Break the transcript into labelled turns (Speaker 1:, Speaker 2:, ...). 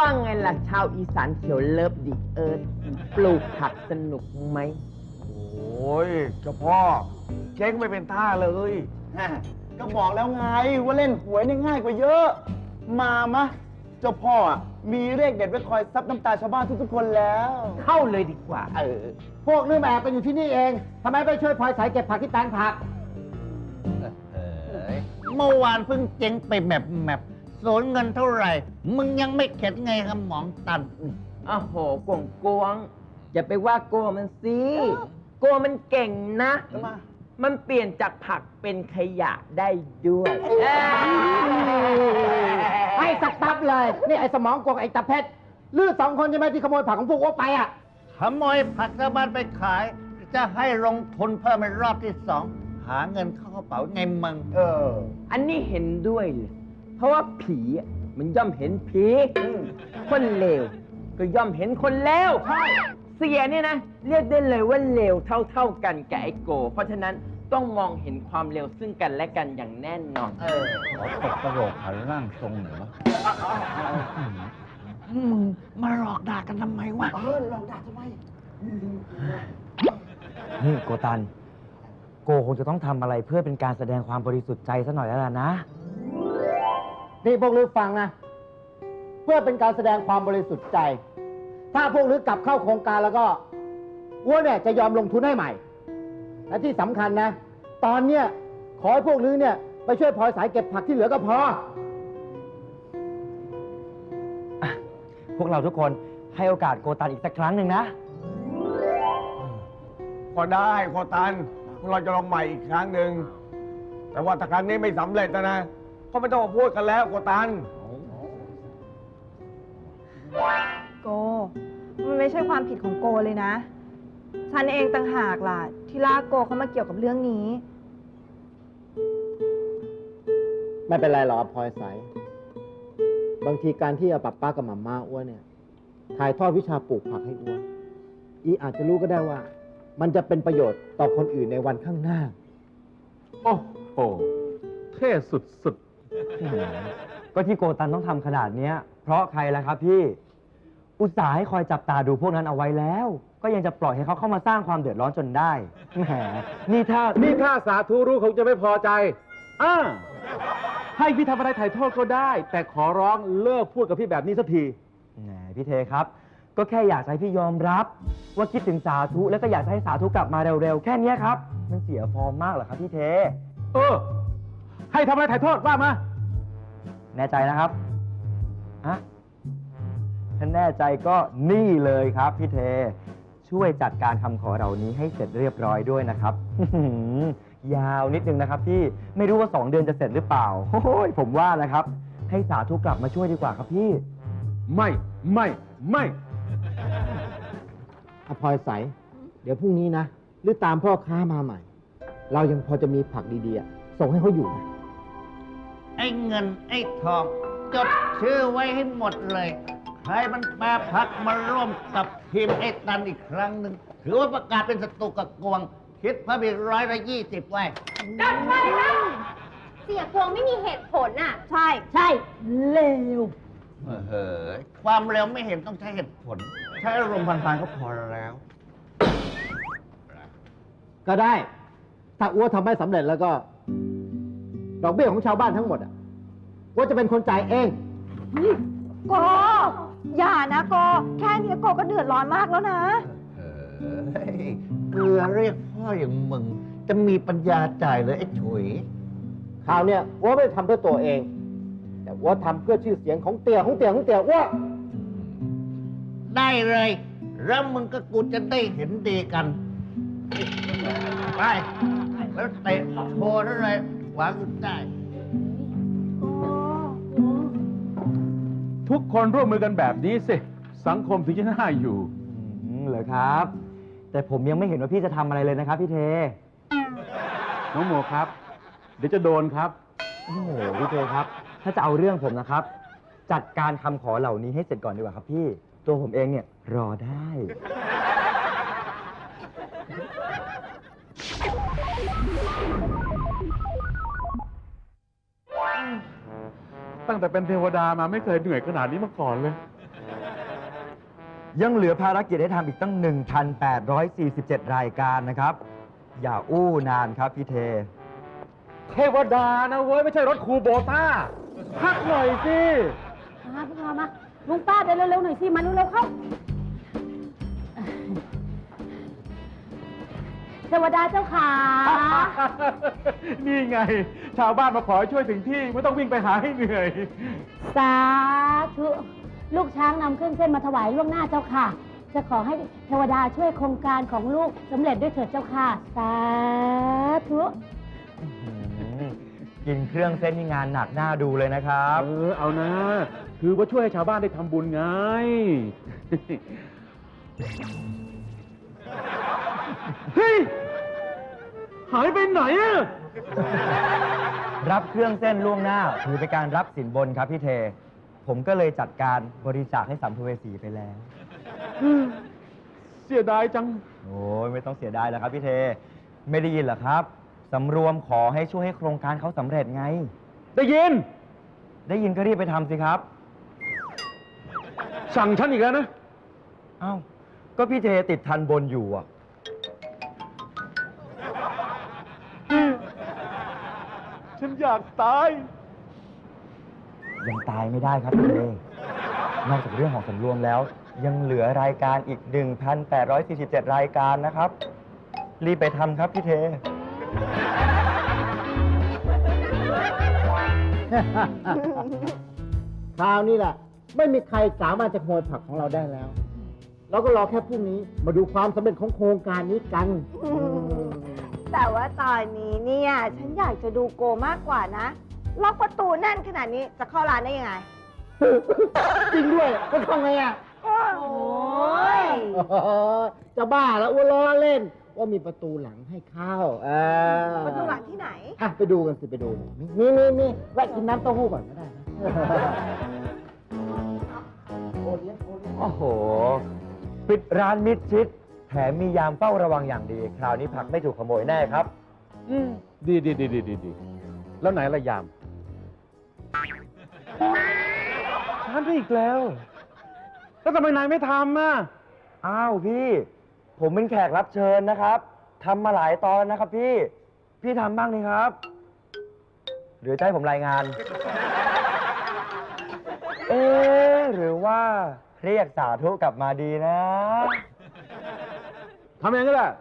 Speaker 1: ว่าไงล่ะชาวอีสานเขียวเลิฟดิเอิร์ธปลูกผักสนุกไหม
Speaker 2: โอ้ยเจ้าพ่อเจ๊งไม่เป็นท่าเลย
Speaker 3: ฮะก็บอกแล้วไงว่าเล่นหวยเนี่ยง่ายกว่าเยอะ มามะ เจ้าพ่ออะมีเลขเด็ดไว้คอยซับน้ำตาชาวบ้านทุกๆคนแล้ว
Speaker 1: เข้าเลยดีกว่า
Speaker 3: เออ
Speaker 4: พวกลืมแอบกันอยู่ที่นี่เองทำไมไม่ช่วยพลอยสายเก็บผักที่แปลงผัก
Speaker 5: เมื่อวานเพิ่งเจ๊งไปแมบแมบ สูญเงินเท่าไหร่ มึงยังไม่เข็ดไงครับหมองตัน
Speaker 1: อ้าวโหกวงกวงอย่าไปว่าโกมันสิโกมันเก่งนะ
Speaker 3: ทำไม
Speaker 1: มันเปลี่ยนจากผักเป็นขยะได้ด้วย
Speaker 4: ให้สักตับเลย นี่ไอ้สมองกวงไอ้ตะเพชรลือสองคนใช่ไหมที่ขโมยผักของพวกอ้วไปอะ
Speaker 5: ขโมยผักชาวบ้านไปขาย จะให้ลงทุนเพิ่มเป็นรอบที่สอง หาเงินเข้ากระเป๋าไงมึง
Speaker 3: เออ
Speaker 1: อันนี้เห็นด้วยเลย เพราะว่าผีอะมันย่อมเห็นผี คนเลวก็ย่อมเห็นคนเลวเสียเนี่ยนะ เรียกได้เลยว่าเลวเท่าๆกันกับไอ้โก เพราะฉะนั้นต้องมองเห็นความเลวซึ่งกันและกันอย่างแน่นอน
Speaker 5: เออขอตกกระโหลกหันร่างทรงหน่อยวะมึงมาหลอกด่ากันทำไมวะ
Speaker 3: เออลองด่าทำไม
Speaker 6: นี่โกตัน โกคงจะต้องทำอะไรเพื่อเป็นการแสดงความบริสุทธิ์ใจซะหน่อยแล้วล่ะนะ
Speaker 4: นี่พวกลือฟังนะ เพื่อเป็นการแสดงความบริสุทธิ์ใจ ถ้าพวกลือกลับเข้าโครงการแล้วก็อ้วนเนี่ยจะยอมลงทุนให้ใหม่ และที่สำคัญนะ ตอนเนี้ยขอให้พวกลือเนี่ยไปช่วยพลอยสายเก็บผักที่เหลือก็พอ
Speaker 6: พวกเราทุกคนให้โอกาสโกตันอีกสักครั้งหนึ่งนะ
Speaker 2: พอได้พอตันพวกเราจะลองใหม่อีกครั้งหนึ่งแต่ว่าถ้าครั้งนี้ไม่สำเร็จนะนะ ก็ไม่ต้องมาพูดกันแล้วโกตัน
Speaker 7: โก มันไม่ใช่ความผิดของโกเลยนะ ฉันเองต่างหากล่ะ ที่ลากโกเข้ามาเกี่ยวกับเรื่องนี้
Speaker 4: ไม่เป็นไรหรอกพลอยสายบางทีการที่อาปับป้ากับหมาม่าอ้วนเนี่ย ถ่ายทอดวิชาปลูกผักให้อ้วน อีอาจจะรู้ก็ได้ว่า มันจะเป็นประโยชน์ต่อคนอื่นในวันข้างหน้า
Speaker 8: โอ้โห เท่สุด
Speaker 6: ก็ที่โกตันต้องทำขนาดเนี้ย เพราะใครล่ะครับพี่ อุตส่าห์ให้คอยจับตาดูพวกนั้นเอาไว้แล้ว ก็ยังจะปล่อยให้เขาเข้ามาสร้างความเดือดร้อนจนได้แหมนี่ถ้า
Speaker 8: ๆนี่ถ้าสาธุรู้คงจะไม่พอใจอ่าให้พี่ทำอะไรถ่ายโทษก็ได้ แต่ขอร้องเลิกพูดกับพี่แบบนี้สักที
Speaker 6: แหมพี่เทครับ ก็แค่อยากจะให้พี่ยอมรับ ว่าคิดถึงสาธุแล้วก็อยากจะให้สาธุกลับมาเร็วๆ แค่เนี้ยครับ มันเสียฟอร์มมากเหรอครับพี่เท
Speaker 8: เออ ให้ทำอะไรถ่ายโทษว่ามา
Speaker 6: แน่ใจนะครับฮะถ้าแน่ใจก็นี่เลยครับพี่เท ช่วยจัดการคำขอเหล่านี้ให้เสร็จเรียบร้อยด้วยนะครับ ยาวนิดนึงนะครับพี่ไม่รู้ว่าสองเดือนจะเสร็จหรือเปล่าโอ้ยผมว่านะครับ ให้สาธุกลับมาช่วยดีกว่าครับพี่
Speaker 8: ไม่ไม่ไม่
Speaker 4: อภอยใส เดี๋ยวพรุ่งนี้นะ หรือตามพ่อค้ามาใหม่ เรายังพอจะมีผักดีๆอะส่งให้เขาอยู่นะ
Speaker 5: ไอ้เงินไอ้ทอง จดชื่อไว้ให้หมดเลย ใครมันแปรพักมาร่วมกับทีมไอ้ตันอีกครั้งหนึ่งถือว่าประกาศเป็นศัตรูกับกวง คิดเพิ่มอีกร้อยละยี่สิบไว้
Speaker 9: เสียกวงไม่มีเหตุผลอะ
Speaker 7: ใช่ใช่เลว
Speaker 5: เฮ้ยความเร็วไม่เห็นต้องใช้เหตุผล ใช้อารมณ์พันๆก็พอแล้ว
Speaker 4: ก็ได้ ถ้าอ้วทำไม่สำเร็จแล้วก็ ดอกเบี้ยของชาวบ้านทั้งหมดอะอ้วจะเป็นคนจ่ายเอง
Speaker 7: โกอย่านะโก แค่นี้โกก็เดือดร้อนมากแล้วนะ
Speaker 5: เฮ้ยเกลือเรียกพ่ออย่างมึง จะมีปัญญาจ่ายเลยไอ้ฉุย
Speaker 4: คราวเนี้ยอ้วไม่ได้ทำเพื่อตัวเอง แต่อ้วทำเพื่อชื่อเสียงของเตี่ยของเตี่ยของเตี่ยอ้ว
Speaker 5: ได้เลย แล้วมึงกับกูจะได้เห็นดีกัน ไป แล้วเตะโชว์นั่นเลย หวังได้
Speaker 8: ทุกคนร่วมมือกันแบบนี้สิ สังคมถึงจะน่าอยู่
Speaker 6: อืมเหรอครับ แต่ผมยังไม่เห็นว่าพี่จะทำอะไรเลยนะครับพี่เท
Speaker 8: น้องโมครับ เดี๋ยวจะโดนครับ
Speaker 6: โอ้โหพี่เทครับ ถ้าจะเอาเรื่องผมนะครับ จัดการคำขอเหล่านี้ให้เสร็จก่อนดีกว่าครับพี่ ตัวผมเองเนี่ยรอได้
Speaker 8: ตั้งแต่เป็นเทวดามาไม่เคยเหนื่อยขนาดนี้มาก่อนเลย
Speaker 6: ยังเหลือภารกิจให้ทำอีกตั้ง 1,847 รายการนะครับ อย่าอู้นานครับพี่เท
Speaker 8: เทวดานะเว้ย ไม่ใช่รถคูโบต้าพักหน่อยสิ
Speaker 9: มาพวกเรามาลุงป้าเดินเร็วๆหน่อยสิมาเร็วๆเข้า เทวดาเจ้าขา
Speaker 8: นี่ไง ชาวบ้านมาขอให้ช่วยถึงที่ ไม่ต้องวิ่งไปหาให้เหนื่อย
Speaker 9: สาธุลูกช้างนำเครื่องเส้นมาถวายล่วงหน้าเจ้าค่ะ จะขอให้เทวดาช่วยโครงการของลูกสำเร็จด้วยเถิดเจ้าค่ะ สาธุ
Speaker 6: อืมกินเครื่องเส้นนี่งานหนักหน้าดูเลยนะครับ
Speaker 8: เออ เอานะ คือว่าช่วยให้ชาวบ้านได้ทำบุญไง เฮ้ย หายไปไหนอะ
Speaker 6: รับเครื่องเส้นล่วงหน้า ถือเป็นการรับสินบนครับพี่เท ผมก็เลยจัดการบริจาคให้สัมภเวสีไปแล้ว
Speaker 8: เสียดายจัง
Speaker 6: โอ้ยไม่ต้องเสียดายแล้วครับพี่เท ไม่ได้ยินเหรอครับสำรวมขอให้ช่วยให้โครงการเขาสำเร็จไง
Speaker 8: ได้ยิน
Speaker 6: ได้ยินก็รีบไปทำสิครับ
Speaker 8: สั่งฉันอีกแล้วนะ
Speaker 6: เอ้า ก็พี่เทติดทันบนอยู่อะ
Speaker 8: ฉันอยากตาย
Speaker 6: ยังตายไม่ได้ครับพี่เทนอกจากเรื่องของสำรวมแล้ว ยังเหลือรายการอีก 1,847 รายการนะครับ รีบไปทำครับพี่เท
Speaker 4: คราวนี้แหละไม่มีใครสามารถจะขโมยผักของเราได้แล้ว เราก็รอแค่พรุ่งนี้มาดูความสำเร็จของโครงการนี้กันอืม
Speaker 7: แต่ว่าตอนนี้เนี่ย ฉันอยากจะดูโกมากกว่านะ ล็อกประตูแน่นขนาดนี้จะเข้าร้านได้ยังไง
Speaker 4: จริงด้วยก็ทำไงอะ
Speaker 7: โอ้ย
Speaker 4: จะบ้าแล้วอ้วนล้อเล่น ว่ามีประตูหลังให้เข้าเออ
Speaker 7: ประตูหลังที่ไหน
Speaker 4: อะไปดูกันสิไปดูนี่นี่นี่แวะกินน้ำเต้าหู้ก่อนก็ได้นะ
Speaker 6: โอ้โห ปิดร้านมิดชิด แถมมียามเฝ้าระวังอย่างดี คราวนี้ผักไม่ถูกขโมยแน่ครับ
Speaker 8: อืมดีดีดีดีดีดีแล้วไหนละยามฉันอีกแล้ว แล้วทำไมนายไม่ทำอะ
Speaker 6: อ้าวพี่ ผมเป็นแขกรับเชิญนะครับทำมาหลายตอนนะครับ พี่ พี่ทำบ้างนี่ครับ หรือจะให้ผมรายงาน เอ๊ะหรือว่าเรียกสาธุกลับมาดีนะ
Speaker 10: 他们两个。